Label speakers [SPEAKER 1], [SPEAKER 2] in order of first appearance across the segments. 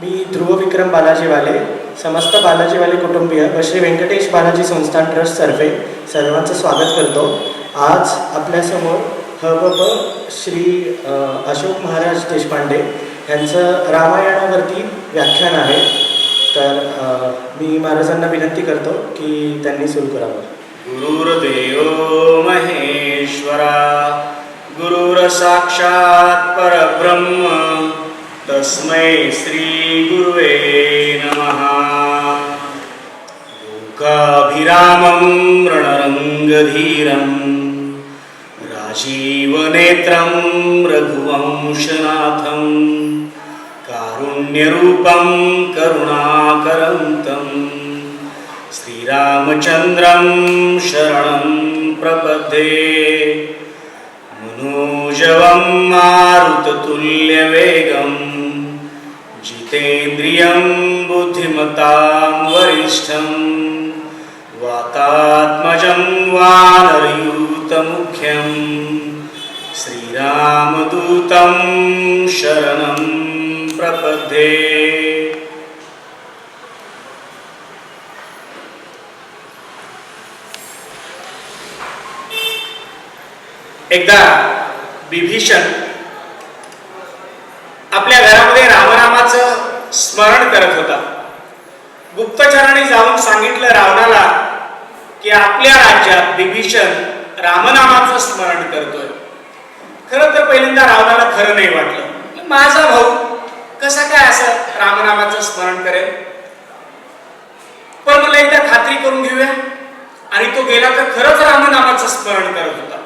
[SPEAKER 1] मी ध्रुव विक्रम बालाजीवाले समस्त बालाजीवाले कुटुंबीय व श्री व्यंकटेश बालाजी संस्थान ट्रस्टतर्फे सर्वांचं स्वागत करतो. आज आपल्यासमोर ह प श्री अशोक महाराज देशपांडे यांचं रामायणावरती व्याख्यान आहे. तर मी महाराजांना विनंती करतो की त्यांनी सुरू करावं.
[SPEAKER 2] गुरुर्देव महेश्वरा गुरुर्साक्षात् परब्रह्म. तस्मै श्रीगुरुवे नमः। लोकाभिरामं रणरङ्गधीरं राजीवनेत्रं रघुवंशनाथं कारुण्यरूपं करुणाकरं तं श्रीरामचन्द्रं शरणं प्रपद्ये। मनोजवं मारुततुल्यवेगं जितेन्द्रियं बुद्धिमतां वरिष्ठं वातात्मजं वानरयूतमुख्यं श्रीरामदूतं शरणं प्रपद्ये। एकदा विभीषण आपल्या घरामध्ये रामनामाचं स्मरण करत होता. गुप्तचराने जाऊन सांगितलं रावणाला की आपल्या राज्यात विभीषण रामनामाचं स्मरण करतोय. खरं तर पहिल्यांदा रावणाला खरं नाही वाटलं. माझा भाऊ कसा काय असं रामनामाचं स्मरण करेल? पण मला एकदा खात्री करून घेऊया. आणि तो गेला तर खरंच रामनामाचं स्मरण करत होता.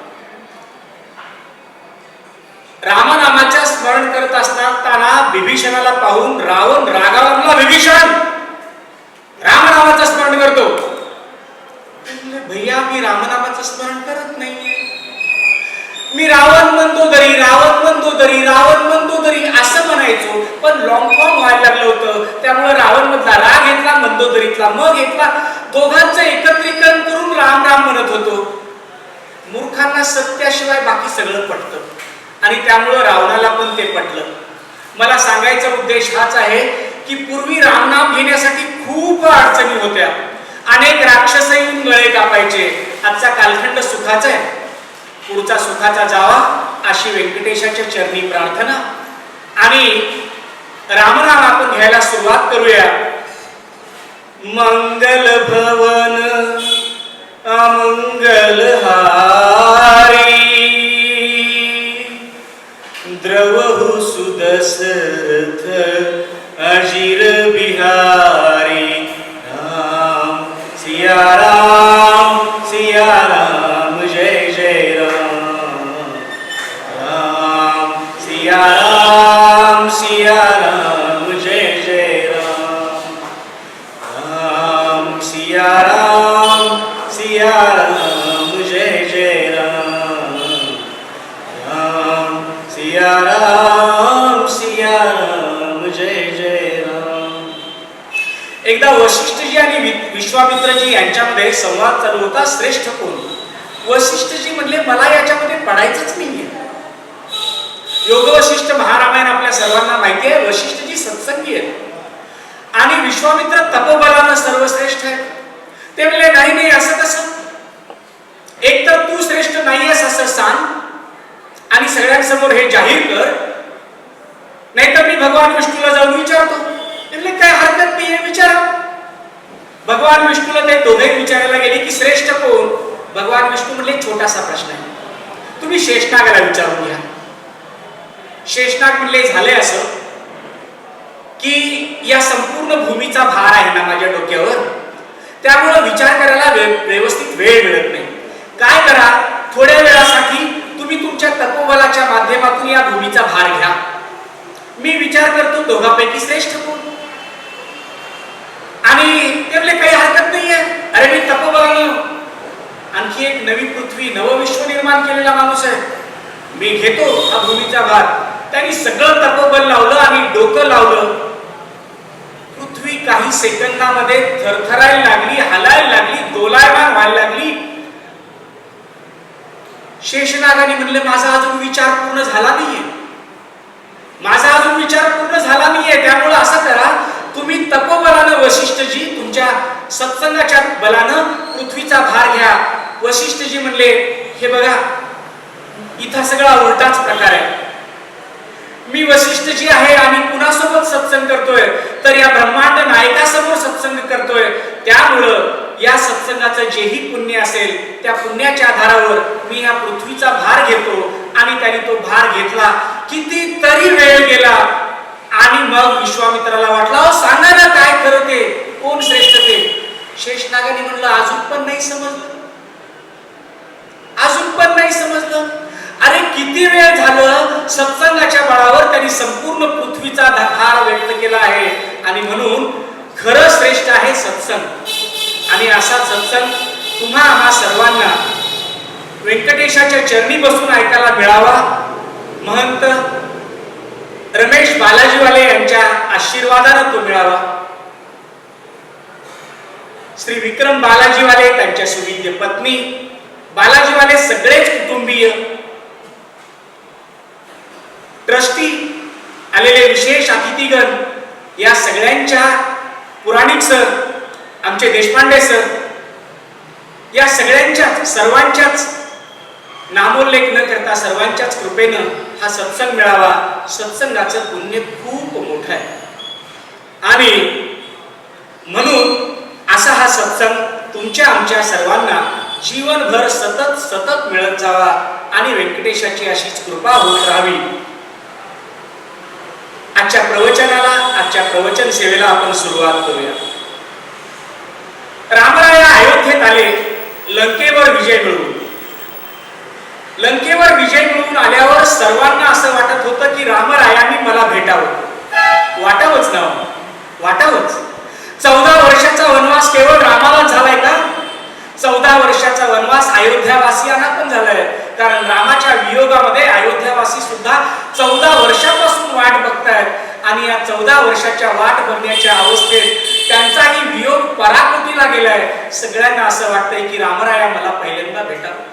[SPEAKER 2] रामनामाच्या स्मरण करत असताना विभीषणाला पाहून रावण रागाला म्हणला, विभीषण रामनामाचं स्मरण करतो. भैया मी रामनामाचं स्मरण करत नाहीये. मी रावण म्हणतो तरी रावण म्हणतो तरी रावण म्हणतो तरी असं म्हणायचो पण लॉंग फॉर्म व्हायला लागलं होतं. त्यामुळे रावण मधला राग घेतला म्हणतो तरीतला मग घेतला दोघांचं एकत्रीकरण करून राम राम म्हणत होतो. मूर्खांना सत्याशिवाय बाकी सगळं पटतं. आणि त्यामुळं रावणाला पण ते पटलं. मला सांगायचा उद्देश हाच आहे की पूर्वी रामनाम घेण्यासाठी खूप अडचणी होत्या. अनेक राक्षस येऊन गळे कापायचे. आजचा कालखंड सुखाचा आहे. पुढचा सुखाचा जावा अशी व्यंकटेशाच्या चरणी प्रार्थना. आणि रामनाम आपण घ्यायला सुरुवात करूया. मंगल भवन अमंगल द्रवहु सुदशरथ अजिर बिहारी एकदा वशिष्ठजी आणि विश्वामित्रजी यांच्यामध्ये संवाद चालू होता श्रेष्ठ कोण? वशिष्ठजी म्हणले मला याच्यामध्ये पडायचंच नाहीये. योग वशिष्ठ महारामायण आपल्या सर्वांना माहिती आहे वशिष्ठजी सत्संगी आहेत. आणि विश्वामित्र तपोबलानं सर्वश्रेष्ठ आहे ते म्हणले नाही नाही असं कसं? एक तर तू श्रेष्ठ नाहीयेस असं सांग. आणि सगळ्यांसमोर हे जाहीर कर. नाहीतर मी भगवान विष्णूला जाऊन विचारतो. म्हणले काय हरकत नाही आहे विचारा भगवान विष्णूला ते दोघे विचारायला गेले की श्रेष्ठ कोण भगवान विष्णू म्हणले छोटासा प्रश्न आहे तुम्ही शेषनागाला विचारून घ्या शेषनाग म्हणले झाले असं की या संपूर्ण भूमीचा भार आहे ना माझ्या डोक्यावर त्यामुळं विचार करायला व्यवस्थित वेळ मिळत नाही काय करा थोड्या वेळासाठी तुम्ही तुमच्या तपोबलाच्या माध्यमातून या भूमीचा भार घ्या मी विचार करतो दोघांपैकी श्रेष्ठ कोण आणि त्यातले काही हरकत नाहीये. अरे मी तपोबलानं आणखी एक नवी पृथ्वी नवविश्व निर्माण केलेला माणूस आहे. मी घेतो हा भूमीचा भाग त्यांनी सगळं तपोबल लावलं आणि डोकं लावलं. पृथ्वी काही सेकंदामध्ये थरथरायला लागली हलायला लागली दोलायमान व्हायला लागली. शेषनागाने म्हणले माझा अजून विचार पूर्ण झाला नाहीये. माझा अजून विचार पूर्ण झाला नाहीये. त्यामुळे असं करा तुम्ही तपोबलानं वशिष्ठजी तुमच्या सत्संगाच्या बलानं पृथ्वीचा भार घ्या. वशिष्ठजी म्हणले हे बघा इथं सगळा उलटाच प्रकार आहे. मी वशिष्ठजी आहे आणि कुणासोबत सत्संग करतोय? तर या ब्रह्मांड नायकासमोर सत्संग करतोय. त्यामुळं या सत्संगाचं जेही पुण्य असेल त्या पुण्याच्या आधारावर मी या पृथ्वीचा भार घेतो आणि त्याने तो भार घेतला. किती तरी वेळ गेला आणि मग विश्वामित्राला वाटला सांगा ना काय खरं ते? कोण श्रेष्ठ ते? शेषनागाने म्हणलं अजून पण नाही समजलं. अजून पण नाही समजलं. अरे किती वेळ झालं सत्संगाच्या बळावर त्यांनी संपूर्ण पृथ्वीचा धार व्यक्त केला आहे. आणि म्हणून खरं श्रेष्ठ आहे सत्संग. आणि असा सत्संग तुम्हा आम्हा सर्वांना व्यंकटेशाच्या चरणी बसून ऐकायला मिळावा. महंत रमेश बालाजीवाले यांच्या आशीर्वादानं तो मिळावा. श्री विक्रम बालाजीवाले त्यांच्या सुविद्य पत्नी बालाजीवाले सगळेच कुटुंबीय ट्रस्टी आलेले विशेष अतिथीगण या सगळ्यांच्या पुराणिक सर आमचे देशपांडे सर या सगळ्यांच्याच सर्वांच्याच नामोल्लेख न करता सर्वांच्याच कृपेनं हा सत्संग मिळावा. सत्संगाचं पुण्य खूप मोठं आहे. आणि म्हणून असा हा सत्संग तुमच्या आमच्या सर्वांना जीवनभर सतत सतत मिळत जावा आणि व्यंकटेशाची अशीच कृपा होत राहावी. आजच्या प्रवचनाला आजच्या प्रवचन सेवेला आपण सुरुवात करूया. रामराया अयोध्येत आले लंकेवर विजय मिळवून. लंकेवर विजय मिळवून आल्यावर सर्वांना असं वाटत होतं की रामरायांनी मला भेटावं. वाटावंच ना हो. वाटावंच. चौदा वर्षाचा वनवास केवळ रामाला झालाय का? चौदा वर्षाचा वनवास अयोध्यावासियांना पण झालाय. कारण रामाच्या वियोगामध्ये अयोध्यावासी सुद्धा चौदा वर्षापासून वाट बघतायत. आणि या चौदा वर्षाच्या वाट बघण्याच्या अवस्थेत त्यांचाही वियोग पराकृतीला गेलाय. सगळ्यांना असं वाटतंय की रामराया मला पहिल्यांदा भेटावं.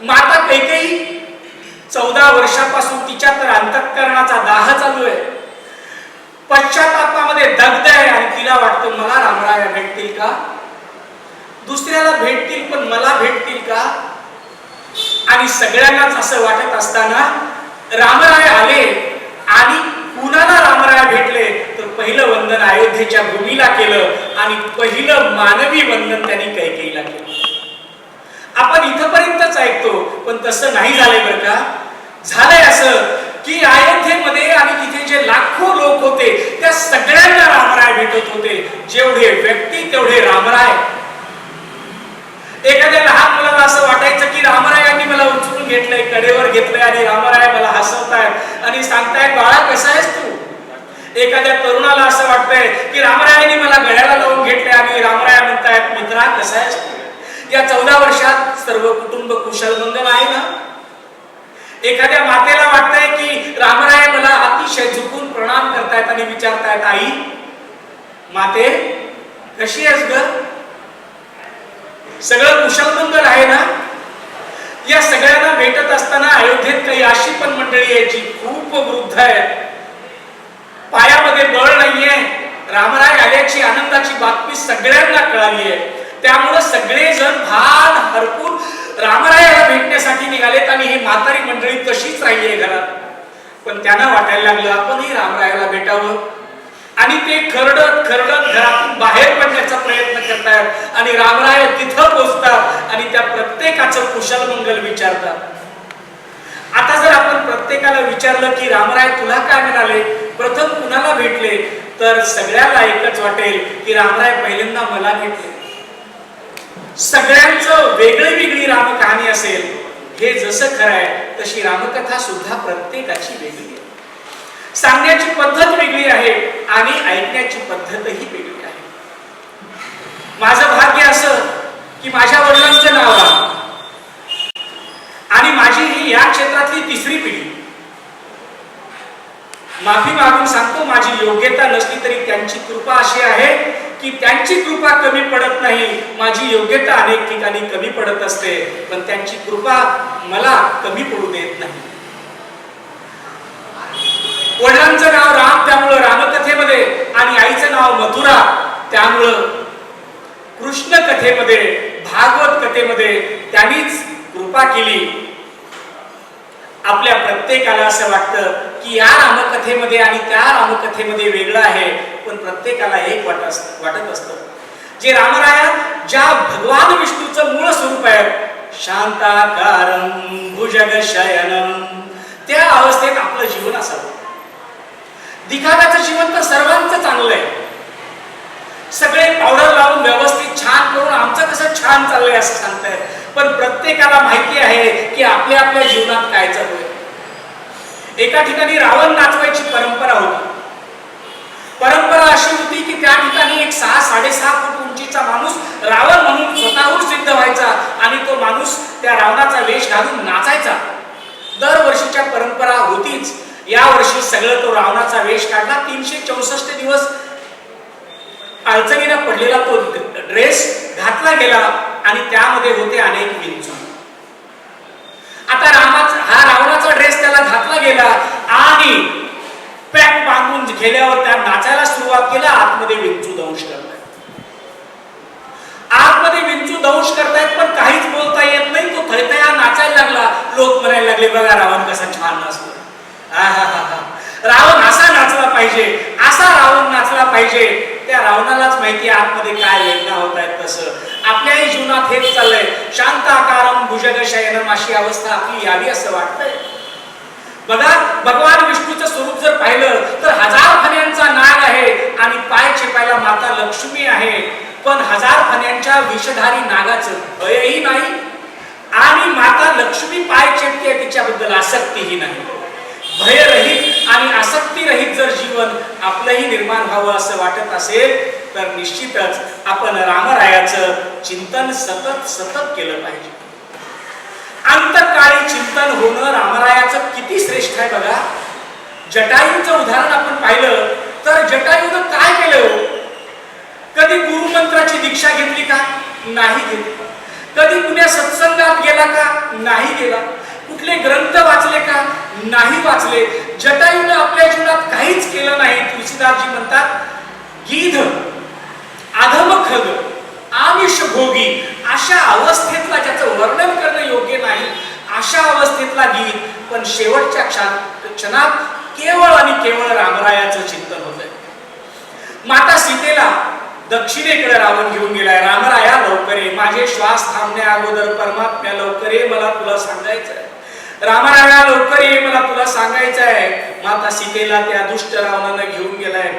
[SPEAKER 2] माता कैकेयी चौदा वर्षापासून तिच्या तर अंतःकरणाचा दाह चालू आहे. पश्चातापामध्ये दग्ध आहे आणि तिला वाटतं मला रामराया भेटतील का? दुसऱ्याला भेटतील पण मला भेटतील का? आणि सगळ्यांनाच असं वाटत असताना रामराय आले आणि कुणाला रामराय भेटले तर पहिलं वंदन अयोध्येच्या भूमीला केलं आणि पहिलं मानवी वंदन त्यांनी कैकेईला केलं. आपण इथपर्यंतच ऐकतो पण तसं नाही झालंय बरं का? झालंय असं की अयोध्येमध्ये आणि तिथे जे लाखो लोक होते त्या सगळ्यांना रामराय भेटत होते. जेवढे व्यक्ती तेवढे रामराय. एखाद्या लहान मुलाला असं वाटायचं की रामरायांनी मला उचलून घेतलंय कडेवर घेतलंय आणि रामराय मला हसवतायत आणि सांगताय बाळा कसा आहेस तू? एखाद्या तरुणाला असं वाटतंय की रामरायांनी मला गळ्याला लावून घेतलंय आणि रामराया म्हणतायत मित्रा कसा आहेस तू? या चौदा वर्षात सर्व कुटुंब कुशल मंगल आहे ना? एखाद्या मातेला वाटतंय की रामराय मला अतिशय झुकून प्रणाम करतायत आणि विचारतायत आई माते कशी आहेस ग? सगळं कुशल मंगल आहे ना? या सगळ्यांना भेटत असताना अयोध्येत काही अशी पण मंडळी आहे जी खूप वृद्ध आहे पायामध्ये बळ नाहीये. रामराय आल्याची आनंदाची बातमी सगळ्यांना कळाली आहे. त्यामुळं सगळेजण भान हरपून रामरायाला भेटण्यासाठी निघालेत आणि ही म्हातारी मंडळी तशीच राहिली आहे घरात. पण त्यांना वाटायला लागलं आपणही रामरायाला भेटावं. आणि ते खरडत खरडत घरातून बाहेर पडण्याचा प्रयत्न करतायत आणि रामराय तिथं पोचतात आणि त्या प्रत्येकाचं कुशल मंगल विचारतात. आता जर आपण प्रत्येकाला विचारलं की रामराय तुला काय म्हणाले? प्रथम कुणाला भेटले? तर सगळ्याला एकच वाटेल की रामराय पहिल्यांदा मला भेटले. सगळ्यांचं वेगळी वेगळी रामकहाणी असेल हे जसं खरं आहे तशी रामकथा सुद्धा प्रत्येकाची वेगळी आहे. सांगण्याची पद्धत वेगळी आहे आणि ऐकण्याची पद्धतही वेगळी आहे. माझं भाग्य असं की माझ्या वडिलांचं नाव राम. आणि माझी ही या क्षेत्रातली तिसरी पिढी. माफी मागून सांगतो माझी योग्यता नसली तरी त्यांची कृपा अशी आहे की त्यांची कृपा कमी पडत नाही. माझी योग्यता अनेक ठिकाणी कमी पडत असते पण त्यांची कृपा मला कमी पडू देत नाही. वडिलांचं नाव राम त्यामुळं रामकथेमध्ये आणि आईचं नाव मथुरा त्यामुळं कृष्ण कथेमध्ये भागवत कथेमध्ये त्यांनीच कृपा केली. आपल्या प्रत्येकाला असं वाटतं की या रामकथेमध्ये आणि त्या रामकथेमध्ये वेगळं आहे. पण प्रत्येकाला एक वाटत असत वाटत असतं. जे रामराया ज्या भगवान विष्णूचं मूळ स्वरूप आहे शांताकारम भुजग शयनम त्या अवस्थेत आपलं जीवन असावं. दिखाव्याचं जीवन तर सर्वांचं चांगलं आहे. सगळे पावडर लावून व्यवस्थित छान करून आमचं कसं छान चाललंय असं सांगताय पण प्रत्येकाला माहिती आहे की आपल्या आपल्या जीवनात काय चालू आहे एका ठिकाणी रावण नाचवायची परंपरा होती. परंपरा अशी होती की त्या ठिकाणी एक सहा साडेसहा फूट उंचीचा माणूस रावण म्हणून स्वतःहून सिद्ध व्हायचा आणि तो माणूस त्या रावणाचा वेश घालून नाचायचा. दरवर्षीच्या परंपरा होतीच. या वर्षी सगळं तो रावणाचा वेश काढला. तीनशे चौसष्ट दिवस अडचणीनं पडलेला तो ड्रेस घातला गेला आणि त्यामध्ये होते अनेक विंचू. आता रामाचा हा रावणाचा ड्रेस त्याला घातला गेला आणि पॅक बांधून गेल्यावर वाचायला नाचायला सुरुवात केला आतमध्ये विंचू दंश करतायत. आतमध्ये विंचू दंश करतायत पण काहीच बोलता येत नाही. तो थैतया नाचायला लागला. लोक म्हणायला लागले बघा रावण कसा छान नाचतो रावण असा नाचला पाहिजे असा रावण नाचला पाहिजे. त्या रावणालाच माहिती आहे आतमध्ये काय वेदना होत आहेत तसं आपल्याही जीवनात हेच चाललंय. शांत आकारम भुजग शयनम अशी अवस्था आपली यावी असं वाटतंय. बघा भगवान विष्णूचं स्वरूप जर पाहिलं तर हजार फण्यांचा नाग आहे आणि पाय चेपायला माता लक्ष्मी आहे पण हजार फण्यांच्या विषधारी नागाचं भयही नाही आणि माता लक्ष्मी पाय चेपते तिच्याबद्दल आसक्तीही नाही. भयरहित आणि आसक्तीरहित जर जीवन आपलंही निर्माण व्हावं असं वाटत असेल तर निश्चितच आपण रामरायाचं चिंतन सतत सतत केलं पाहिजे. अंतकाळी चिंतन होणं रामरायाचं किती श्रेष्ठ आहे बघा. जटायूचं उदाहरण आपण पाहिलं तर जटायूनं काय केलं हो? कधी गुरुमंत्राची दीक्षा घेतली का? नाही घेतली. कधी कुण्या सत्संगात गेला का? नाही गेला. कुठले ग्रंथ वाचले का? नाही वाचले. जटायूनं आपल्या जीवनात काहीच केलं नाही. तुलसीदासजी म्हणतात गीध अधमखग आमिष भोगी अशा अवस्थेतला ज्याचं वर्णन करणं योग्य नाही अशा अवस्थेतला गीत. पण शेवटच्या क्षण क्षणात केवळ आणि केवळ रामरायाचं चिंतन होतंय. माता सीतेला दक्षिणेकडे रावण घेऊन गेलाय. रामराया लवकर ये. माझे श्वास थांबण्या अगोदर परमात्म्या लवकर ये मला तुला सांगायचंय. रामराया लवकर ये मला तुला सांगायचं आहे माता सीतेला त्या दुष्ट रावणानं घेऊन गेलाय.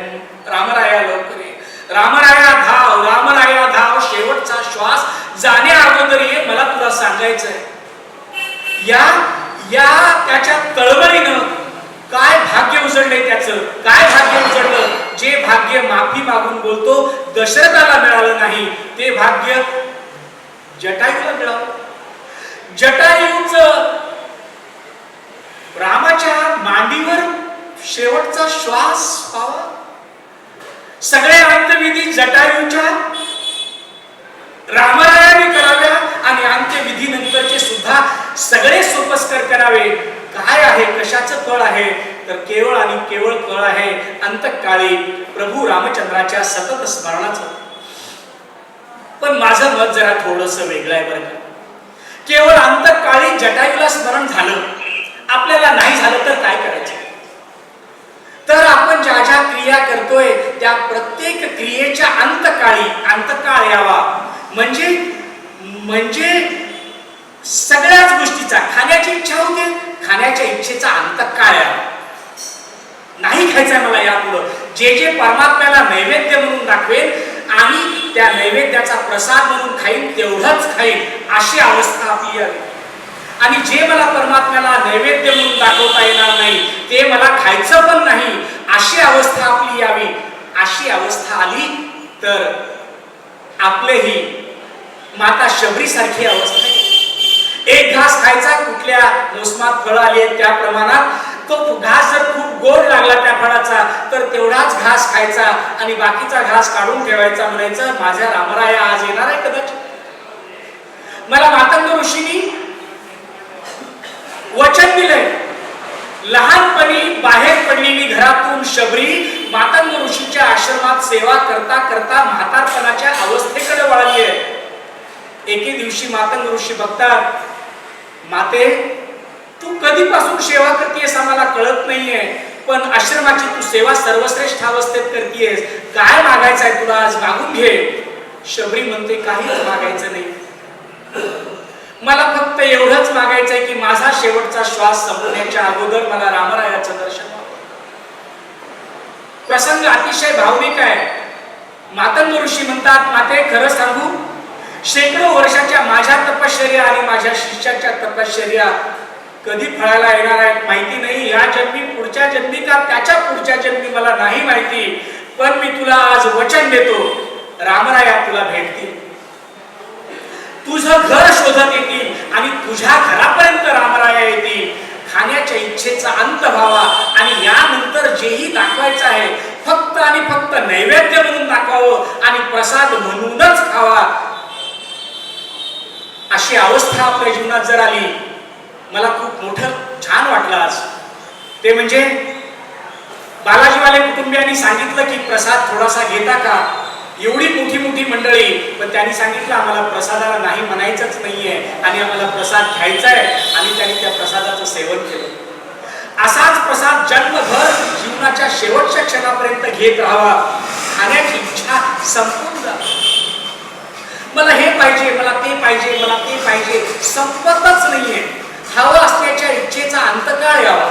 [SPEAKER 2] रामराया लवकर ये. रामराया धाव. रामराया धाव. शेवटचा श्वास जाण्या अगोदर ये मला तुला सांगायचंय. या या त्याच्या तळमळीनं काय भाग्य उजळलंय त्याचं? काय भाग्य उजळलं जे भाग्य माफी मागून बोलतो दशरथाला मिळालं नाही ते भाग्य जटायूला मिळालं. जटायूच रामाच्या मांडीवर शेवटचा श्वास पावा. सगळे अंतविधी जटायूच्या रामरायाने आणि अंत्यविधी विधीनंतरचे सुद्धा सगळे सोपस्कर करावे. काय आहे? कशाचं फळ आहे? तर केवळ आणि केवळ फळ आहे अंतकाळी प्रभू रामचंद्राच्या सतत स्मरणाचं. पण माझं मत जरा थोडस वेगळं आहे बरं का. केवळ अंतकाळी जटायूला स्मरण झालं. आपल्याला नाही झालं तर काय करायचं? तर आपण ज्या ज्या क्रिया करतोय त्या प्रत्येक क्रियेच्या अंतकाळी अंतकाळ यावा. म्हणजे म्हणजे सगळ्याच गोष्टीचा खाण्याची इच्छा होते खाण्याच्या इच्छेचा अंत काय नाही खायचा मला यापुढं. जे जे परमात्म्याला नैवेद्य म्हणून दाखवेल आणि त्या नैवेद्याचा प्रसाद म्हणून खाईन तेवढंच खाईन अशी अवस्था आपली आली आणि जे मला परमात्म्याला नैवेद्य म्हणून दाखवता येणार नाही ते मला खायचं पण नाही अशी अवस्था आपली यावी. अशी अवस्था आली तर आपलेही माता शबरी सारखी अवस्था आहे. एक घास खायचा कुठल्या मोसमात फळं आली आहेत त्या प्रमाणात तो घास जर खूप गोड लागला त्या फळाचा तर तेवढाच घास खायचा आणि बाकीचा घास काढून ठेवायचा म्हणायचं माझ्या रामराया आज येणार आहे कदाचित. मला मातंग ऋषीनी वचन दिलंय. लहानपणी बाहेर पडलेली घरातून शबरी मातंग ऋषीच्या आश्रमात सेवा करता करता म्हातारपणाच्या अवस्थेकडे वळली आहे. एके दिवशी मातंग ऋषी बघतात माते तू कधीपासून सेवा करतेस आम्हाला कळत नाहीये पण आश्रमाची तू सेवा सर्वश्रेष्ठ अवस्थेत करतेस काय मागायचं आहे तुला आज? मागून घे. शबरी म्हणते काहीच मागायचं नाही. मला फक्त एवढंच मागायचं आहे की माझा शेवटचा श्वास संपण्याच्या अगोदर मला रामरायाचं दर्शन प्रसंग अतिशय भावनिक आहे. मातंग ऋषी म्हणतात माते खरं सांगू शेकडो वर्षाच्या माझ्या तपश्चर्या आणि माझ्या शिष्याच्या तपश्चर्या कधी फळायला येणार आहेत माहिती नाही. या जन्मी पुढच्या जन्मी का त्याच्या पुढच्या जन्मी मला नाही माहिती. पण मी तुला आज वचन देतो. रामराया तुला भेटतील. तुझं घर शोधत येतील आणि तुझ्या घरापर्यंत रामराया येतील. खाण्याच्या इच्छेचा अंत व्हावा आणि यानंतर जेही दाखवायचं आहे फक्त आणि फक्त नैवेद्य म्हणून दाखवावं आणि प्रसाद म्हणूनच खावा. अशी अवस्था आपल्या जीवनात जर आली मला खूप मोठं छान वाटलं आज. ते म्हणजे बालाजीवाले कुटुंबियांनी सांगितलं की प्रसाद थोडासा घेता का? एवढी मोठी मोठी मंडळी पण त्यांनी सांगितलं आम्हाला प्रसादाला नाही म्हणायचंच नाहीये आणि आम्हाला प्रसाद घ्यायचा आहे आणि त्यांनी त्या प्रसादाचं सेवन केलं. असाच प्रसाद जन्मभर जीवनाच्या शेवटच्या क्षणापर्यंत घेत राहावा खाण्याची इच्छा संपून जा मला हे पाहिजे मला ते पाहिजे मला ते पाहिजे. संपतच नाहीये. हवं असण्याच्या इच्छेचा अंतकाळ यावा.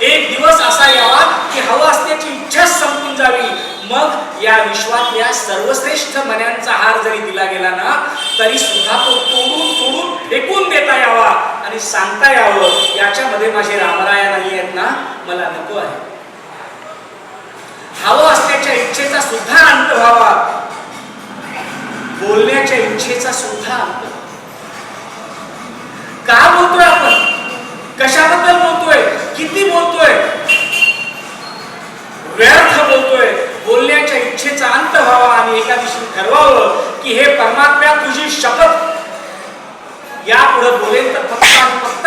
[SPEAKER 2] एक दिवस असा यावा की हवं असण्याची इच्छा संपून जावी. मग या विश्वातल्या सर्वश्रेष्ठ मन्यांचा हार जरी दिला गेला ना तरी सुद्धा तो तोडून तोडून फेकून देता यावा आणि सांगता यावं. याच्यामध्ये माझे रामराया नाही आहेत ना मला नको आहे. हवं असण्याच्या इच्छेचा सुद्धा अंत व्हावा. बोलण्याच्या इच्छेचा सुद्धा का बोलतोय आपण? कशाबद्दल बोलतोय? किती बोलतोय? व्यर्थ बोलतोय. बोलण्याच्या इच्छेचा अंत व्हावा आणि एका दिवशी ठरवावं की हे परमात्म्या तुझी शपथ. यापुढे बोलेल तर फक्त आणि फक्त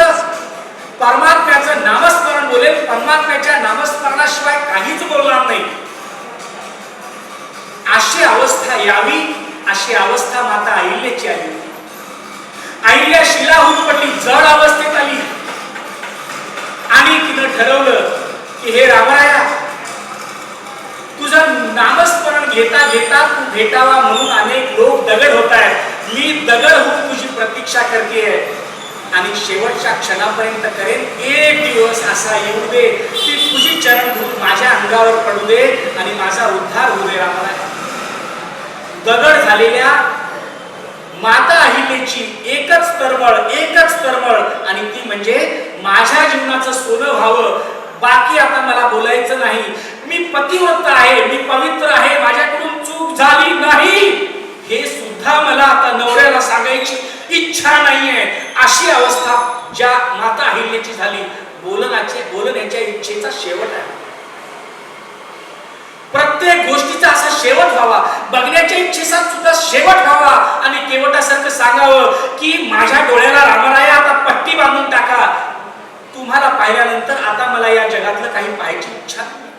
[SPEAKER 2] परमात्म्याचं नामस्मरण बोलेल. परमात्म्याच्या नामस्मरणाशिवाय काहीच बोलणार नाही. अशी अवस्था यावी. अशी अवस्था माता अहिल्याची आली अहिल्या शिलाहून पडली जड अवस्थेत आली. आणि तिनं ठरवलं की हे रामाया तुझं नामस्मरण घेता घेता तू भेटावा म्हणून अनेक लोक दगड होत आहेत मी दगड होऊन तुझी प्रतीक्षा करते आणि शेवटच्या क्षणापर्यंत करेन. एक दिवस असा येऊ दे. की तुझी चरणधूल माझ्या अंगावर पडू दे आणि माझा उद्धार होऊ दे रामाया दगड झालेल्या माता अहिलेची एकच तळमळ एकच तळमळ आणि ती म्हणजे माझ्या जीवनाचं सोनं व्हावं. बाकी आता मला बोलायचं नाही. मी पतिव्रत आहे मी पवित्र आहे माझ्याकडून चूक झाली नाही. हे सुद्धा मला आता नवऱ्याला सांगायची इच्छा नाहीये. अशी अवस्था ज्या माता अहिल्याची झाली बोलण्याचे बोलण्याच्या इच्छेचा शेवट आहे. प्रत्येक गोष्टीचा असा शेवट व्हावा. बघण्याच्या इच्छेचा सुद्धा शेवट व्हावा. आणि केवटासारखं सांगावं की माझ्या डोळ्याला रामराया आता पट्टी बांधून टाका. तुम्हाला पाहिल्यानंतर आता मला या जगातलं काही पाहायची इच्छा नाही.